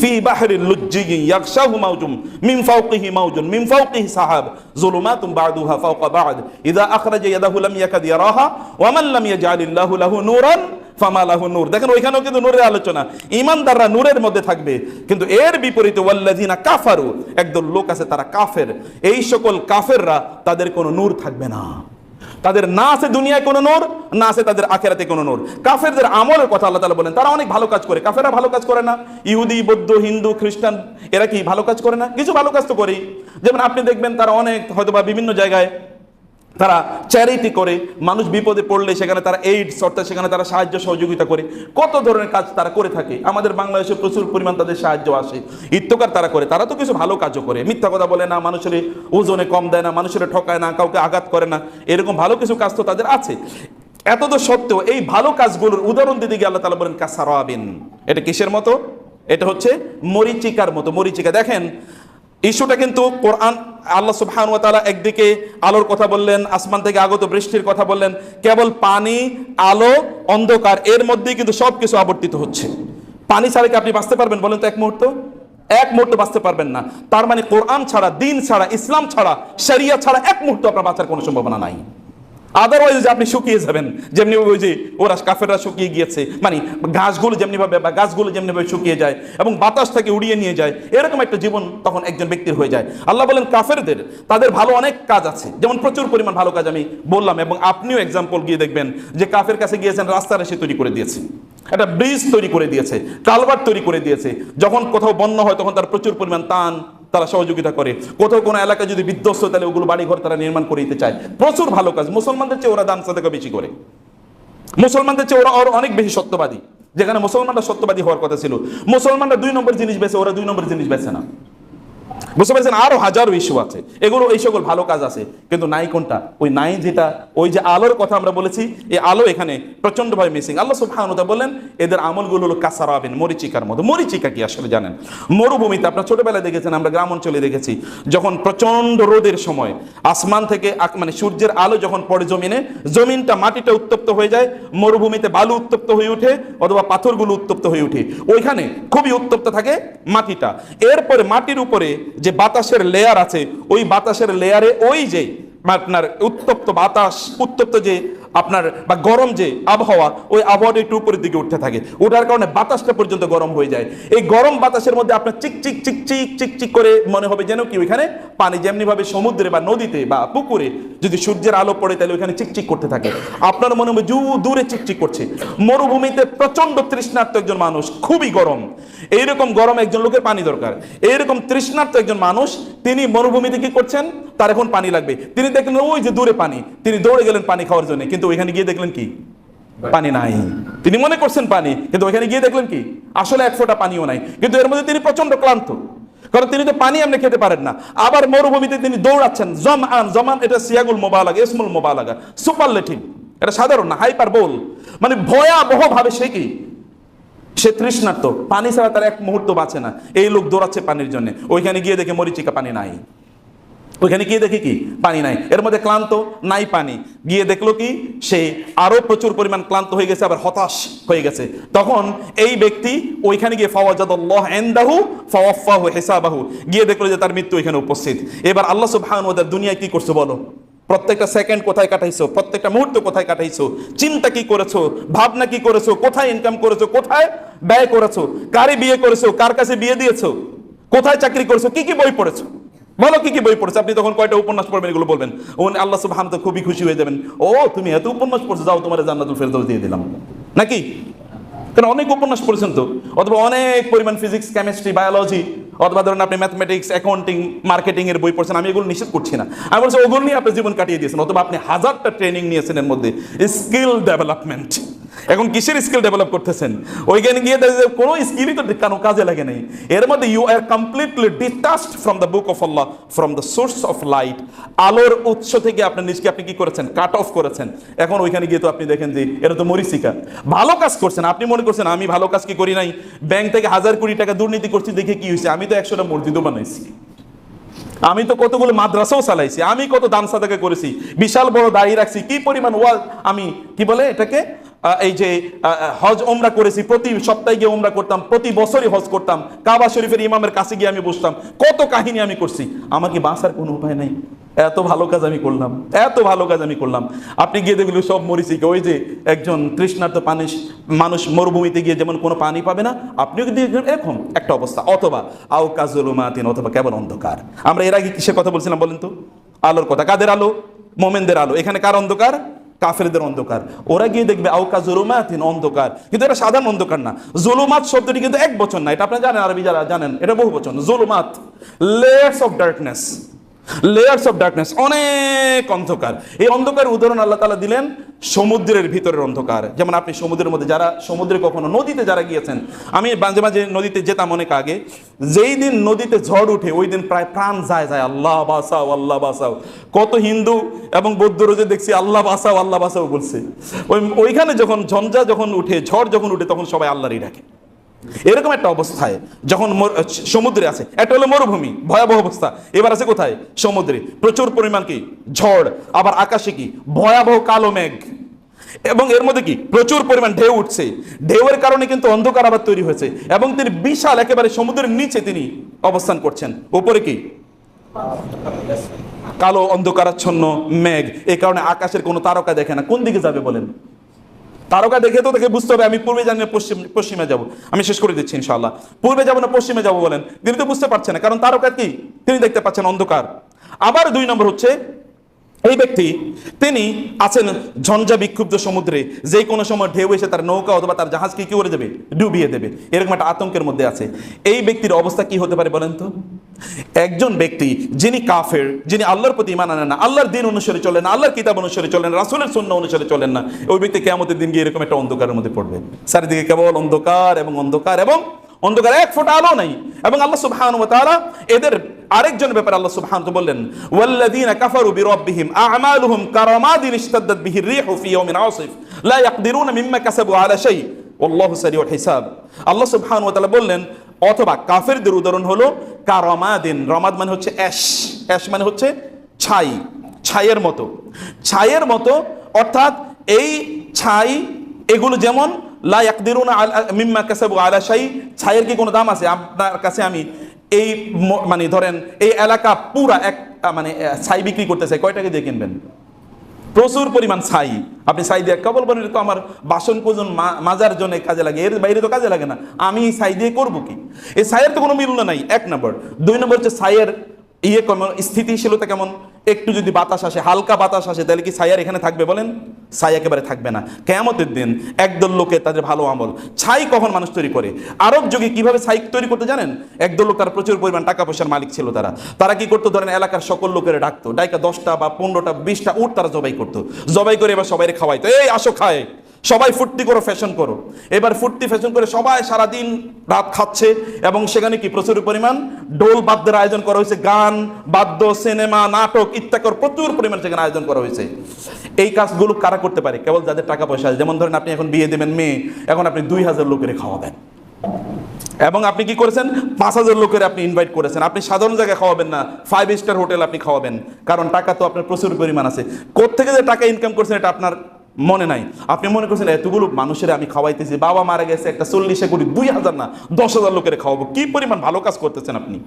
ফি বাহরিল লুজ্জি ইয়াগশাহু মাউজুম মিন ফাওকিহি মাউজুন মিন ফাওকিহি সাহাব। যুলুমাতুম বা'দুহা ফাওকা বা'দ। ইযা আখরাজা ইয়াদাহু লাম ইয়াকাদ ইয়ারাহা, ওয়া মান লাম ইয়াজআলিল্লাহু লাহু নূরান ফামালাহু নূর। দেখেন ওইখানেও কিন্তু নূরের আলোচনা। ইমানদাররা নূরের মধ্যে থাকবে। কিন্তু এর বিপরীতে, ওয়াল্লাযিনা কাফারু, একদল লোক আছে তারা কাফের। এই সকল কাফেররা তাদের কোনো নূর থাকবে না। তাদের না আছে দুনিয়ায় কোনো নোর, না আছে তাদের আখেরাতে কোনো নোর। কাফেরদের আমলের কথা আল্লাহ তালা বলেন, তারা অনেক ভালো কাজ করে। কাফেরা ভালো কাজ করে না। ইহুদি, বৌদ্ধ, হিন্দু, খ্রিস্টান, এরা কি ভালো কাজ করে না? কিছু ভালো কাজ তো করেই। যেমন আপনি দেখবেন তারা অনেক হয়তো বা বিভিন্ন জায়গায় তারা চ্যারিটি করে, মানুষ বিপদে পড়লে সেখানে তারা এইডস অর্থাৎ সেখানে তারা সাহায্য সহযোগিতা করে। কত ধরনের কাজ তারা করে থাকে? আমাদের বাংলাদেশে প্রচুর পরিমাণ তাদের সাহায্য আসে। ইত্যকার তারা করে, তারা তো কিছু ভালো কাজও করে। মিথ্যা কথা বলে না, মানুষের ওজনে কম দেয় না, মানুষের ঠকায় না, কাউকে আঘাত করে না। এরকম ভালো কিছু কাজ তো তাদের আছে। এত তো সত্ত্বেও এই ভালো কাজগুলোর উদাহরণ দিতে গিয়ে আল্লাহ তালা বলেন, কাসারাবিন। এটা কিসের মতো? এটা হচ্ছে মরিচিকার মতো, মরিচিকা। দেখেন, ইস্যুটা কিন্তু কোরআন আল্লাহ সুবহান তাআলা একদিকে আলোর কথা বললেন, আসমান থেকে আগত বৃষ্টির কথা বললেন, কেবল পানি, আলো, অন্ধকার, এর মধ্যেই কিন্তু সব কিছু আবর্তিত হচ্ছে। পানি ছাড়া কি আপনি বাঁচতে পারবেন বলেন তো এক মুহূর্ত? এক মুহূর্ত বাঁচতে পারবেন না। তার মানে কোরআন ছাড়া, দিন ছাড়া, ইসলাম ছাড়া, শরিয়া ছাড়া এক মুহূর্ত আপনার বাঁচার কোনো সম্ভাবনা নাই। আদারওয়াইজ যে আপনি শুকিয়ে যাবেন, যেমনি ওই যে ওরা কাফেররা শুকিয়ে গিয়েছে মানে গাছগুলো যেমনিভাবে, বা গাছগুলো যেমনিভাবে শুকিয়ে যায় এবং বাতাস থেকে উড়িয়ে নিয়ে যায়, এরকম একটা জীবন তখন একজন ব্যক্তির হয়ে যায়। আল্লাহ বলেন, কাফেরদের, তাদের ভালো অনেক কাজ আছে। যেমন প্রচুর পরিমাণ ভালো কাজ আমি বললাম, এবং আপনিও এক্সাম্পল গিয়ে দেখবেন যে কাফের কাছে গিয়েছেন রাস্তা রেসে তৈরি করে দিয়েছে। একটা ব্রিজ তৈরি করে দিয়েছে কালভার্ট তৈরি করে দিয়েছে। যখন কোথাও বন্যা হয়, তখন তার প্রচুর পরিমাণ তান তারা সহযোগিতা করে। কোথাও কোনো এলাকায় যদি বিধ্বস্ত, তাহলে ওগুলো বাড়িঘর তারা নির্মাণ করে দিতে চায়। প্রচুর ভালো কাজ। মুসলমানদের চেয়ে ওরা দান সাদাকা বেশি করে। মুসলমানদের চেয়ে ওরা অনেক বেশি সত্যবাদী। যেখানে মুসলমানরা সত্যবাদী হওয়ার কথা ছিল। মুসলমানরা দুই নম্বর জিনিস বেছে, ওরা দুই নম্বর জিনিস বেছে না। বুঝতে পারছেন? আরও হাজারো ইস্যু আছে। এগুলো, এই সকল ভালো কাজ আছে। কিন্তু নাই কোনটা? ওই নাই যেটা, ওই যে আলোর কথা আমরা বলেছি, এই আলো এখানে প্রচন্ডভাবে মিসিং আল্লাহ তাআলা বললেন এদের আমলগুলো হলো কাসারাবিন, মরিচিকার মতো। মরিচিকা কি আসলে জানেন? মরুভূমিতে আপনার ছোটবেলায় দেখেছেন, আমরা গ্রাম অঞ্চলে দেখেছি, যখন প্রচণ্ড রোদের সময়, আসমান থেকে মানে সূর্যের আলো যখন পড়ে জমিনে, জমিনটা মাটিটা উত্তপ্ত হয়ে যায়, মরুভূমিতে বালু উত্তপ্ত হয়ে ওঠে অথবা পাথরগুলো উত্তপ্ত হয়ে ওঠে ওইখানে খুবই উত্তপ্ত থাকে মাটিটা। এরপরে মাটির উপরে যে বাতাসের লেয়ার আছে ওই বাতাসের লেয়ারে ওই যে আপনার উত্তপ্ত বাতাস উত্তপ্ত যে আপনার বা গরম যে আবহাওয়া, ওই আবহাওয়াটা একটু উপরের দিকে উঠতে থাকে। ওঠার কারণে বাতাসটা পর্যন্ত গরম হয়ে যায়। এই গরম বাতাসের মধ্যে আপনার চিক চিক চিক চিক চিক চিক করে মনে হবে যেন কি ওইখানে পানি যেমনি ভাবে সমুদ্রে বা নদীতে বা পুকুরে যদি সূর্যের আলো পড়ে, তাহলে ওইখানে চিকচিক করতে থাকে। আপনার মনে হবে জু দূরে চিকচিক করছে। মরুভূমিতে প্রচণ্ড তৃষ্ণার্ত একজন মানুষ, খুবই গরম। এইরকম গরম একজন লোকের পানি দরকার। এইরকম তৃষ্ণার্ত একজন মানুষ, তিনি মরুভূমিতে কি করছেন? তার এখন পানি লাগবে। তিনি দেখলেন ওই যে দূরে পানি। তিনি দৌড়ে গেলেন পানি খাওয়ার জন্য। কিন্তু ওইখানে গিয়ে দেখলেন কি? পানি নাই। তিনি মনে করছেন পানি, কিন্তু ওইখানে গিয়ে দেখলেন কি? আসলে এক ফোঁটা পানিও নাই। কিন্তু এর মধ্যে তিনি প্রচণ্ড ক্লান্ত। কারণ তিনি তো পানি আপনি খেতে পারেন না। আবার মরুভূমিতে তিনি দৌড়াচ্ছেন। জম আন জমান এটা সিয়াগুল মোবালাগা, ইসমুল মোবালাগা। সুপারলেটিভ এটা সাধারণ না, হাইপার বোল। মানে ভয়াবহ ভাবে সে কি? সে তৃষ্ণার্ত। পানি ছাড়া তার এক মুহূর্ত বাঁচে না। এই লোক দৌড়াচ্ছে পানির জন্য। ওইখানে গিয়ে দেখে মরিচিকা পানি নাই। ওইখানে গিয়ে দেখি কি? পানি নাই। এর মধ্যে ক্লান্ত, নাই পানি। গিয়ে দেখল কি? সে আরও প্রচুর পরিমাণ ক্লান্ত হয়ে গেছে, আবার হতাশ হয়ে গেছে। তখন এই ব্যক্তি ওইখানে গিয়ে ফাওয়াজাদাল্লাহ ইনদাহু ফাওয়াফাহু হিসাবাহু। গিয়ে দেখল যে তার মৃত্যু এখানে উপস্থিত। এবার আল্লাহ সুবহানাহু ওয়া তাআলা দুনিয়ায় কি করছে বলো? প্রত্যেকটা সেকেন্ড কোথায় কাটাইছো? প্রত্যেকটা মুহূর্ত কোথায় কাটাইছো? চিন্তা কি করেছ? ভাবনা কি করেছ? কোথায় ইনকাম করেছ? কোথায় ব্যয় করেছ? কারে বিয়ে করেছ? কার কাছে বিয়ে দিয়েছ? কোথায় চাকরি করেছ? কি কি বই পড়েছো? বলো কি কি বই পড়েছো। আপনি তখন কয়টা উপন্যাস পড়বেন এগুলো বলবেন? ও আল্লাহ সুবহানাহু ওয়া তাআলা খুবই খুশি হয়ে যাবেন। ও, তুমি এত উপন্যাস পড়ছো, যাও তোমার জান্নাতুল ফেরদৌস দিয়ে দিলাম। নাকি? কারণ অনেক উপন্যাস পড়েছেন তো। অথবা অনেক পরিমাণ ফিজিক্স কেমিস্ট্রি বায়োলজি অথবা ধরুন আপনি ম্যাথমেটিক্স অ্যাকাউন্টিং মার্কেটিং এর বই পড়ছেন, আমি এগুলো নিষেধ করছি না। আমি বলছি, ওগুলো নিয়ে আপনি জীবন কাটিয়ে দিয়েছেন, অথবা আপনি হাজারটা ট্রেনিং নিয়েছেন এর মধ্যে। স্কিল ডেভেলপমেন্ট এখন কিসের স্কিল ডেভেলপ করতেছেন? ওইখানে গিয়ে দেখে যে কোনো স্কিলই তো কেন কাজে লাগে নাই। এর মধ্যে you are completely detached from the book of Allah from the source of light আলোর উৎস থেকে আপনার নিজকে আপনি কি করেছেন? কাট অফ করেছেন। এখন ওইখানে গিয়ে তো আপনি দেখেন যে এটা তো মরিচিকা। ভালো কাজ করছেন। আপনি মনে করছেন, আমি ভালো কাজ কি করি নাই? ব্যাংক থেকে হাজার কোটি টাকা দুর্নীতি করছি, দেখে কি হয়েছে? আমি তো একশোটা মসজিদও বানাইছি। আমি তো কতগুলো মাদ্রাসাও চালাইছি। আমি কত দান সাদাকা করেছি। বিশাল বড় দাড়ি রাখছি। কি পরিমাণ ওয়াল আমি, কি বলে এটাকে? এই যে হজ ওমরা করেছি, প্রতি সপ্তাহে গিয়ে ওমরা করতাম, প্রতি বছরই হজ করতাম। কাবা শরীফের ইমামের কাছে গিয়ে আমি বসতাম। কত কাহিনী আমি করছি। আমার কি বাঁচার কোনো উপায় নাই। এত ভালো কাজ আমি করলাম। এত ভালো কাজ আমি করলাম। আপনি গিয়ে দেখল সব মরিচিকে ওই যে একজন তৃষ্ণার্ত পানি মানুষ মরুভূমিতে গিয়ে যেমন কোনো পানি পাবে না, আপনিও কিন্তু এরকম একটা অবস্থা। অথবা আও কাজুলুমাতিন অথবা কেবল অন্ধকার। আমরা এর আগে কিসের কথা বলছিলাম বলেন তো? আলোর কথা। কাদের আলো? মোমেনদের আলো। এখানে কার অন্ধকার? কাফেরদের অন্ধকার। ওরা গিয়ে দেখবে আউকা জুলুমাতিন অন্ধকার। কিন্তু এটা সাধারণ অন্ধকার না। জুলুমাত শব্দটি কিন্তু এক বচন না। এটা আপনি জানেন, আরবি যারা জানেন, এটা বহু বচন। জুলুমাত layers of darkness layers of darkness অনেক অন্ধকার। এই অন্ধকার উদাহরণ আল্লাহ তালা দিলেন সমুদ্রের ভিতরের অন্ধকার। যেমন আপনি সমুদ্রের মধ্যে যারা, সমুদ্রে কখনো নদীতে যারা গিয়েছেন, আমি মাঝে মাঝে নদীতে যেতাম অনেক আগে, যেই দিন নদীতে ঝড় উঠে, ওই দিন প্রায় প্রাণ যায় যায়, আল্লাহ বাসাও আল্লাহ বাসাও। কত হিন্দু এবং বৌদ্ধ রোজে দেখছি, আল্লাহ বাসাও আল্লাহ বাসাও বলছে। ওই ওইখানে যখন ঝঞ্ঝা যখন উঠে, ঝড় যখন উঠে, তখন সবাই আল্লাহরই ডাকে। এরকম একটা অবস্থায় যখন সমুদ্রে আছে, একটা হলো মরুভূমি, ভয়াবহ অবস্থা। এবার আছে কোথায়? সমুদ্রে। প্রচুর পরিমাণ কি? ঝড়, আবার আকাশে কি? ভয়াবহ কালো মেঘ। এবং এর মধ্যে কি? প্রচুর পরিমাণ ঢেউ উঠছে। ঢেউয়ের কারণে কিন্তু অন্ধকার আবার তৈরি হয়েছে। এবং তিনি বিশাল, একেবারে সমুদ্রের নিচে তিনি অবস্থান করছেন। উপরে কি? কালো, অন্ধকারাচ্ছন্ন মেঘ। এই কারণে আকাশের কোনো তারকা দেখে না। কোন দিকে যাবে বলেন? তারকা দেখে তো দেখে বুঝতে হবে, আমি পূর্বে জানি পশ্চিম, পশ্চিমে যাব। আমি শেষ করে দিচ্ছি ইনশাআল্লাহ। পূর্বে যাব না, পশ্চিমে যাব বলেন। তিনি তো বুঝতে পারছেন না, কারণ তারকা কি? তিনি দেখতে পাচ্ছেন অন্ধকার। আবার দুই নম্বর হচ্ছে, এই ব্যক্তি, তিনি আছেন ঝঞ্ঝা বিক্ষুব্ধ সমুদ্রে। যে কোনো সময় ঢেউ এসে তার নৌকা অথবা তার জাহাজকে কি করে দেবে? ডুবিয়ে দেবে। এরকম একটা আতঙ্কের মধ্যে আছে। এই ব্যক্তির অবস্থা কি হতে পারে বলেন তো? একজন ব্যক্তি যিনি কাফের, যিনি আল্লাহর প্রতি ইমান আনেন না, আল্লাহর দিন অনুসারে চলেন না, আল্লাহর কিতাব অনুসারে চলেন রাসুলের শূন্য অনুসারে চলেন না, ওই ব্যক্তি কেমতের দিন গিয়ে এরকম একটা অন্ধকারের মধ্যে পড়বে। চারিদিকে কেবল অন্ধকার এবং অন্ধকার এবং অন্ধকার এক ফোঁটা আলো নাই এবং আল্লাহ সুবহান এদের আরেকজন ব্যাপারে আল্লাহ সুবহান তো বললেন, ওয়াল্লাযীনা কাফারু বিরাব্বিহিম আ'মালুহুম কারামাদিন ইশতাদ্দাত বিহি রিহু ফি ইয়াউমিন আসিফ, লা ইয়াকদিরুনা মিম্মা কাসাবু আলা শাই। ওয়াল্লাহু সারিউল হিসাব। আল্লাহ সুবহান ওয়া তাআলা বললেন, অথবা কাফেরদের উদাহরণ হলো কারামাদিন রমাদ মানে হচ্ছে অ্যাশ অ্যাশ মানে হচ্ছে ছাই, ছাইয়ের মতো। ছাইয়ের মতো, অর্থাৎ এই ছাই, এগুলো যেমন, লা একদিরুন মিম্মা কাসাবু আলা শাই, ছাইয়ের কি কোনো দাম আছে? আপনার কাছে আমি এই মানে ধরেন, এই এলাকা পুরা এক মানে ছাই বিক্রি করতে চাই কয় টাকা দিয়ে কিনবেন? প্রচুর পরিমাণ ছাই। আপনি ছাই দিয়ে কবল বলেন তো আমার বাসন কোজন মাজার জন্য কাজে লাগে, এর বাইরে তো কাজে লাগে না, আমি ছাই দিয়ে করব কি? এই ছাইয়ের তো কোনো মূল্য নাই, এক নম্বর। দুই নম্বর হচ্ছে ছাইয়ের ইয়ে কেমন, স্থিতিশীলতা কেমন? একটু যদি বাতাস আসে, হালকা বাতাস আসে, তাহলে কি ছাইয়ার এখানে থাকবে বলেন? ছাই একেবারে থাকবে না। কেয়ামতের দিন একদল লোকে তাদের ভালো আমল, ছাই কখন মানুষ তৈরি করে? আরব যুগে কীভাবে ছাই তৈরি করতে জানেন? একদল লোক তারা প্রচুর পরিমাণ টাকা পয়সার মালিক ছিল তারা। তারা কি করতো ধরেন এলাকার সকল লোকের ডাকতো, ডাইকা দশটা বা পনেরোটা, বিশটা উট তারা জবাই করতো। জবাই করে এবার সবাই খাওয়াইতো, এই আসো খায় সবাই ফুর্তি করো ফ্যাশন করো। এবার ফুর্তি ফ্যাশন করে সবাই সারাদিন রাত খাচ্ছে এবং সেখানে কি প্রচুর পরিমাণ ডোল বাদ্যের আয়োজন করা হয়েছে, গান, বাদ্য, সিনেমা, নাটক ইত্যাকর প্রচুর পরিমাণ সেখানে আয়োজন করা হয়েছে। এই কাজগুলো কারা করতে পারে? কেবল যাদের টাকা পয়সা আছে। যেমন ধরেন আপনি এখন বিয়ে দেবেন মেয়ে, এখন আপনি দুই হাজার লোকের খাওয়াবেন এবং আপনি কি করেছেন? পাঁচ হাজার লোকের আপনি ইনভাইট করেছেন। আপনি সাধারণ জায়গায় খাওয়াবেন না। ফাইভ স্টার হোটেল আপনি খাওয়াবেন। কারণ টাকা তো আপনার প্রচুর পরিমাণ আছে। কোথেকে যে টাকা ইনকাম করছেন এটা আপনার মনে নাই। আপনি মনে করছেন, এতগুলো মানুষের আমি খাওয়াইতেছি। বাবা মারা গেছে একটা চল্লিশে কোটি, দুই হাজার না, দশ হাজার লোকের খাওয়াবো। কি পরিমাণ ভালো কাজ করতেছেন আপনি?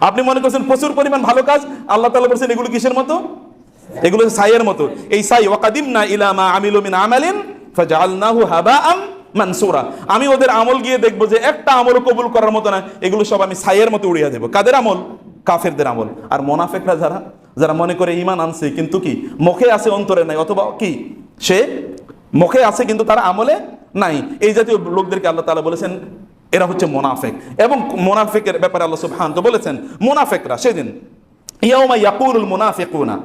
আপনি মনে করছেন, প্রচুর পরিমাণ ভালো কাজ? আল্লাহ তালা বলছেন, এগুলো কিসের মতো? এগুলো ছাইয়ের মতো। এই ছাই ওয়াকাদিম না ইলামা আমিলু মিন আমালিন ফাজআলনাহু হাবাআম মানসুরা। আমি ওদের আমল গিয়ে দেখব যে একটা আমলও কবুল করার মতো না, এগুলো সব আমি ছাইয়ের মতো উড়িয়ে দেবো। কাদের আমল? কাফেরদের আমল। আর মোনাফেকরা যারা যারা মনে করে ইমান আনছে, কিন্তু কি, মুখে আছে, অন্তরে নাই, অথবা কি, সে মুখে আছে, কিন্তু তারা আমলে নাই। এই জাতীয় লোকদেরকে আল্লাহ তাআলা বলেছেন, এরা হচ্ছে মোনাফেক। এবং মোনাফেকের ব্যাপারে আল্লাহ সুবহান তো বলেছেন, মোনাফেকরা, সেদিন, ইয়াউমা ইয়াকুলুল মুনাফিকুনা।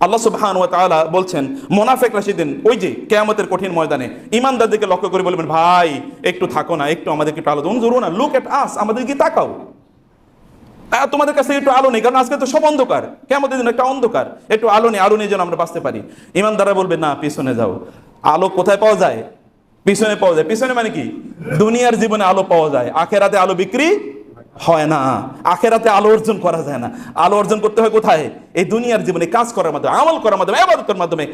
আল্লাহ সুবহান ওয়া বলছেন মুনাফিকরা সেদিন ওই যে কিয়ামতের কঠিন ময়দানে ঈমানদারদেরকে লক্ষ্য করে বলবেন, ভাই, একটু থাকো না, একটু আমাদেরকে একটু আলো দুন জুরুনা লুক এট আস আমাদেরকে তাকাও। আহ, তোমাদের কাছে একটু আলো নেই কারণ আজকে তো সব অন্ধকার। কেমন দিন একটা অন্ধকার। একটু আলো নেই আলো নেই যেন আমরা বাঁচতে পারি। ইমানদাররা বলবে না পিছনে যাও। আলো কোথায় পাওয়া যায়? পিছনে পাওয়া যায়। পিছনে মানে কি? দুনিয়ার জীবনে আলো পাওয়া যায়। আখেরাতে আলো বিক্রি হয় না। আখেরাতে আলো অর্জন করা যায় না। আলো অর্জন করতে হয় কোথায়? এই দুনিয়ার জীবনে কাজ করার মাধ্যমে আমল করার মাধ্যমে আবাদতের মাধ্যমে।